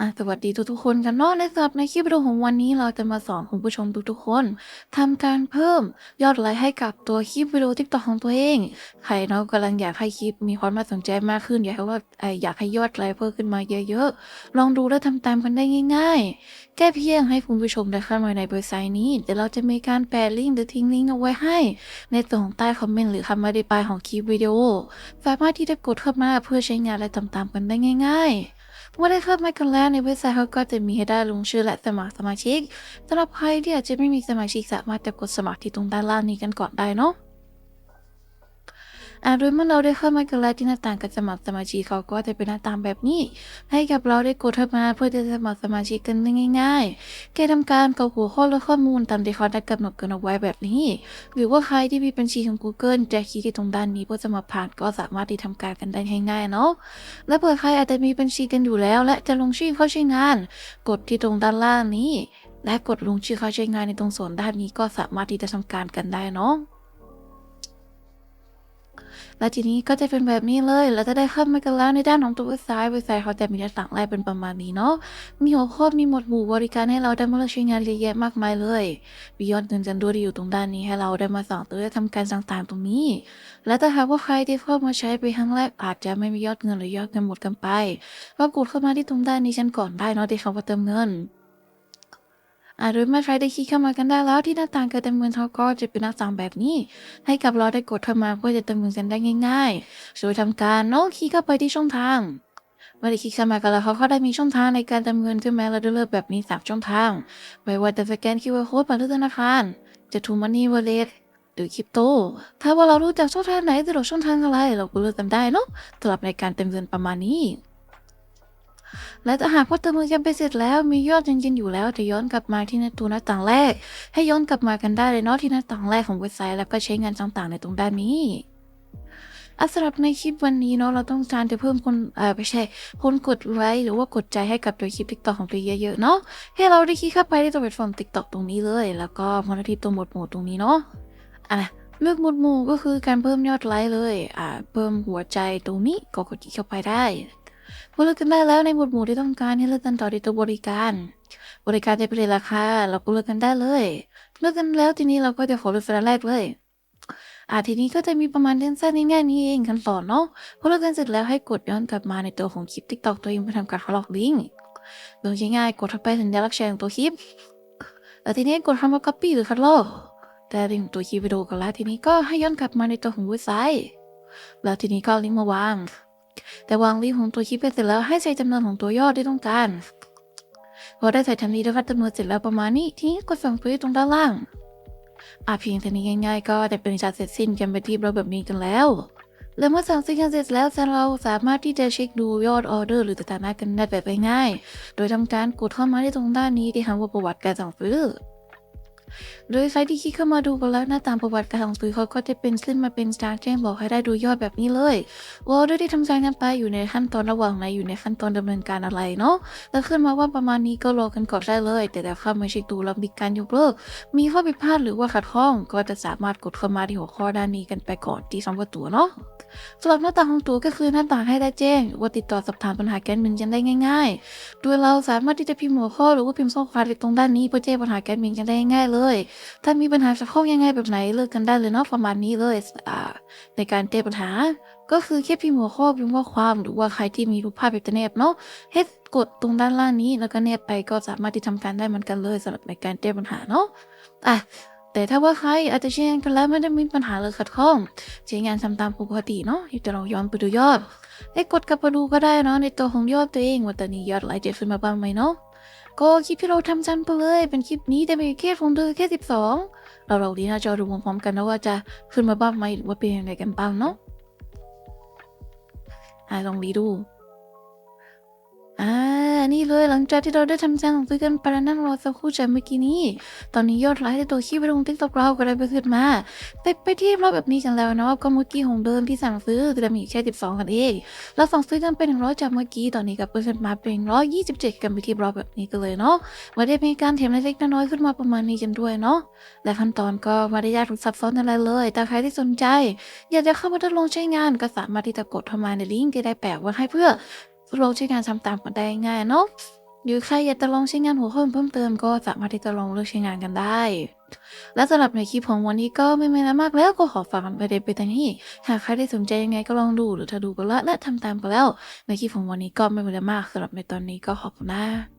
อะสวัสดีทุกๆคนกันเนาะในสำหรับในคลิปวิดีโอของวันนี้เราจะมาสอนคุณผู้ชมทุกๆคนทำการเพิ่มยอดไลค์ให้กับตัวคลิปวิดีโอทิกตอกของตัวเอง ใครเนาะกำลังอยากให้คลิปมีความน่าสนใจมากขึ้น อยากให้ว่าอยากให้ยอดไลค์เพิ่มขึ้นมาเยอะๆ ลองดูและทำตามกันได้ง่าย ๆ แค่เพียงให้คุณผู้ชมได้เข้ามาในเว็บไซต์นี้เดี๋ยวเราจะมีการแปะลิงก์หรือทิ้งลิงก์เอาไว้ให้ ในส่วนของใต้คอมเมนต์หรือคำอธิบายของคลิปวิดีโอสามารถที่จะกดเข้ามาเพื่อใช้งานและทำตามกันได้ง่าย ๆ เมื่อได้เข้ามากันแล้วในเว็บไซต์เขาก็จะมีให้ได้ลงชื่อและสมัครสมาชิกสำหรับใครที่อาจจะไม่มีสมาชิกสามารถจะกดสมัครที่ตรงด้านล่างนี้กันก่อนได้เนาะ อาโดยเมื่อเราได้เข้ามากันแล้วที่หน้าต่างการสมัครสมาชิกเขาก็จะเป็นหน้าต่างแบบนี้ ให้กับเราได้กดเข้ามาเพื่อจะสมัครสมาชิกกันได้ง่ายๆแค่ทำการกรอกหัวข้อและข้อมูลตามที่เขาได้กำหนดกันเอาไว้แบบนี้ หรือว่าใครที่มีบัญชีของ Google จะคลิกที่ตรงด้านนี้เพื่อจะมาผ่านก็สามารถที่ทำการกันได้ง่ายๆเนาะและเผื่อใครอาจจะมีบัญชีกันอยู่แล้ว และจะลงชื่อเข้าใช้งาน กดที่ตรงด้านล่างนี้และกดลงชื่อเข้าใช้งานในตรงส่วนด้านนี้ก็สามารถที่จะทำการกันได้เนาะ และทีนี้ก็จะเป็นแบบนี้เลย เราจะได้เข้ามากันแล้วในด้านของตัวเว็บไซต์เว็บไซต์เขาจะมีต่างแรกเป็นประมาณนี้เนาะ มีหัวข้อมีหมวดหมู่บริการให้เราได้มาเลือกใช้งานเยอะแยะมากมายเลยมียอดเงินจันด้วยที่อยู่ตรงด้านนี้ให้เราได้มาสั่งซื้อและทำการต่างๆตรงนี้ และถ้าหากว่าใครที่เข้ามาใช้ไปครั้งแรกอาจจะไม่มียอดเงินหรือยอดเงินหมดกันไป ก็กดเข้ามาที่ตรงด้านนี้ฉันก่อนได้เนาะที่คำว่าเติมเงิน อ่าโดยเมื่อใครได้คลิกเข้ามากันได้แล้วที่หน้าต่างเการเติมเงินเขาก็จะเป็นหน้าต่างแบบนี้ ให้กับเราได้กดเข้ามาเพื่อจะเติมเงินกันได้ง่ายๆโดยทำการเนาะคลิกเข้าไปที่ช่องทางเมื่อได้คลิกเข้ามากันแล้วเขาก็ได้มีช่องทางในการเติมเงินขึ้นมาเราได้เลือกแบบนี้สามช่องทางไม่ว่าจะสแกน QR code ผ่านธนาคารจะทูมันนี่วอลเล็ตหรือคริปโต ถ้าว่าเรารู้จักช่องทางไหนสะดวกช่องทางอะไร เราก็เลือกตามได้เนาะสำหรับในการเติมเงินประมาณนี้ และถ้าหากว่าเติมเงินกันไปเสร็จแล้ว มียอดจริงๆอยู่แล้วจะย้อนกลับมาที่หน้าตัวหน้าต่างแรก ให้ย้อนกลับมากันได้เลยเนาะที่หน้าต่างแรกของเว็บไซต์ แล้วก็ใช้งานต่างๆในตรงด้านนี้อะสำหรับในคลิปวันนี้เนาะเราต้องการจะเพิ่มคนเออไม่ใช่คนกดไลค์หรือว่ากดใจให้กับตัวคลิป TikTok ของตัวเยอะๆเนาะให้เราได้คลิกเข้าไปที่ตัวแพลตฟอร์ม TikTok ตรงนี้เลย แล้วก็มาทีตัวหมดหมู่ตรงนี้เนาะอะเลือกหมวดหมู่ก็คือการเพิ่มยอดไลค์เลย อ่า เพิ่มหัวใจตรงนี้ก็กดคลิกเข้าไปได้ พอเลือกกันได้แล้วในหมวดหมู่ที่ต้องการให้เลือกกันต่อที่ตัวบริการ บริการจะเป็นราคาเราก็เลือกกันได้เลยเลือกกันแล้วทีนี้เราก็จะขอเลือกเป็นอันแรกเลยอ่าทีนี้ก็จะมีประมาณเดือนสั้นง่ายๆนี้เองขั้นตอนเนาะพอเลือกกันเสร็จแล้วให้กดย้อนกลับมาในตัวของคลิป TikTok ตัวเองเพื่อทำการล็อกลิงก์โดยง่ายๆกดเข้าไปสัญลักษณ์แชร์ของตัวคลิปแล้วทีนี้กดคำว่า copy หรือคัลอกแต่ลิงก์ตัวคลิปวิดีโอกันแล้วทีนี้ก็ให้ย้อนกลับมาในตัวของเว็บไซต์แล้วทีนี้ก็เอาลิงก์มาวาง แต่วางลิงก์ของตัวคลิปไปเสร็จแล้วให้ใส่จำนวนของตัวยอดที่ต้องการ พอได้ใส่ทันทีได้วัดจำนวนเสร็จแล้วประมาณนี้ ทีนี้กดสั่งซื้อตรงด้านล่างอะเพียงเท่นี้ง่ายๆ ก็ได้เป็นการเสร็จสิ้นกันไปที่เราแบบนี้กันแล้วและเมื่อสั่งซื้อกันเสร็จแล้วเราสามารถที่จะเช็คดูยอดออเดอร์หรือสถานะกันได้แบบง่ายๆโดยทำการกดเข้ามาที่ตรงด้านนี้ที่คำว่าประวัติการสั่งซื้อ โดยใครที่คลิกเข้ามาดูกันแล้วหน้าตามประวัติการสั่งซื้อเขาก็จะเป็นขึ้นมาเป็นสตาร์แจ้งบอกให้ได้ดูยอดแบบนี้เลยว่าออเดอร์ที่ทำการกันไปอยู่ในขั้นตอนระหว่างไหนอยู่ในขั้นตอนดำเนินการอะไรเนาะแล้วขึ้นมาว่าประมาณนี้ก็รอกันก่อนได้เลย แต่ถ้าเข้ามาเช็คดูแล้วมีการยกเลิก มีข้อผิดพลาดหรือว่าขัดข้องก็จะสามารถกดเข้ามาที่หัวข้อด้านนี้กันไปก่อนที่คำว่าตัวเนาะสำหรับหน้าต่างของตัวก็คือหน้าต่างให้ได้แจ้ง ว่าติดต่อสอบถามปัญหาแกนมินกันได้ง่าย ๆ โดยเราสามารถที่จะพิมพ์หัวข้อหรือว่าพิมพ์ข้อความตรงด้านนี้เพื่อแจ้งปัญหาแกนมินกันได้ง่ายๆเลย ถ้ามีปัญหาสักข้อยังไงแบบไหนเลิกกันได้เลยเนาะประมาณนี้เลยอ่าในการแก้ปัญหา ก็คือแค่พิมพ์หัวข้อพิมพ์ข้อความหรือว่าใครที่มีรูปภาพแบบจะแนบเนาะให้กดตรงด้านล่างนี้แล้วก็แนบไปก็สามารถที่ทำการได้เหมือนกันเลยสำหรับในการแก้ปัญหาเนาะอะแต่ถ้าว่าใครอาจจะใช้งานกันแล้วไม่ได้มีปัญหาเลยขัดข้องใช้งานทำตามปกติเนาะที่จะเราย้อนไปดูยอดให้กดกลับมาดูก็ได้เนาะในตัวของยอดตัวเองว่าตอนนี้ยอดไลค์จะขึ้นมาบ้างไหมเนาะ ก็คลิปที่เราทำจันไปเลย เป็นคลิปนี้แต่เป็นแค่ของเธอแค่สิบสองเราเราดีน่าจะดูพร้อมๆกันนะว่าจะขึ้นมาบ้างไหมหรือว่าเป็นยังไงกันบ้างเนาะอ่าลองดีดู นี่เลยหลังจากที่เราได้ทำการสั่งซื้อกันไปแล้วนั่งรอสักครู่จากเมื่อกี้นี้ ตอนนี้ยอดไลค์ในตัวคลิปวิดีโอติ๊กต็อกเราก็ได้ไปขึ้นมาไปไปที่เราแบบนี้กันแล้วเนาะก็เมื่อกี้ของเดิมที่สั่งซื้อจะมีแค่ 12 กันเองเราสั่งซื้อกันไปหนึ่งร้อยจากเมื่อกี้ตอนนี้กับเปอร์เซ็นต์มาเป็นร้อยยี่สิบเจ็ดกันไปที่เราแบบนี้กันเลยเนาะมาได้มีการเทมเล็กๆน้อยๆขึ้นมาประมาณนี้กันด้วยเนาะและขั้นตอนก็ไม่ได้ยากหรือซับซ้อนอะไรเลย แต่ใครที่สนใจ อยากจะเข้ามาทดลองใช้งานก็สามารถที่จะกดเข้ามาในลิงก์ที่ได้แปะไว้ให้เพื่อ ทดลองใช้งานทำตามกันได้ง่ายเนาะหรือใครอยากจะลองใช้งานหัวข้อเพิ่มเติมก็สามารถที่จะลองเลือกใช้งานกันได้ และสำหรับในคลิปของวันนี้ก็ไม่มีอะไรมากแล้วก็ขอฝากกันไปเด็นไปตรงนี้ หากใครได้สนใจยังไงก็ลองดูหรือถ้าดูก็แล้วและทำตามไปแล้ว ในคลิปของวันนี้ก็ไม่มีอะไรมากสำหรับในตอนนี้ก็ขอบคุณนะ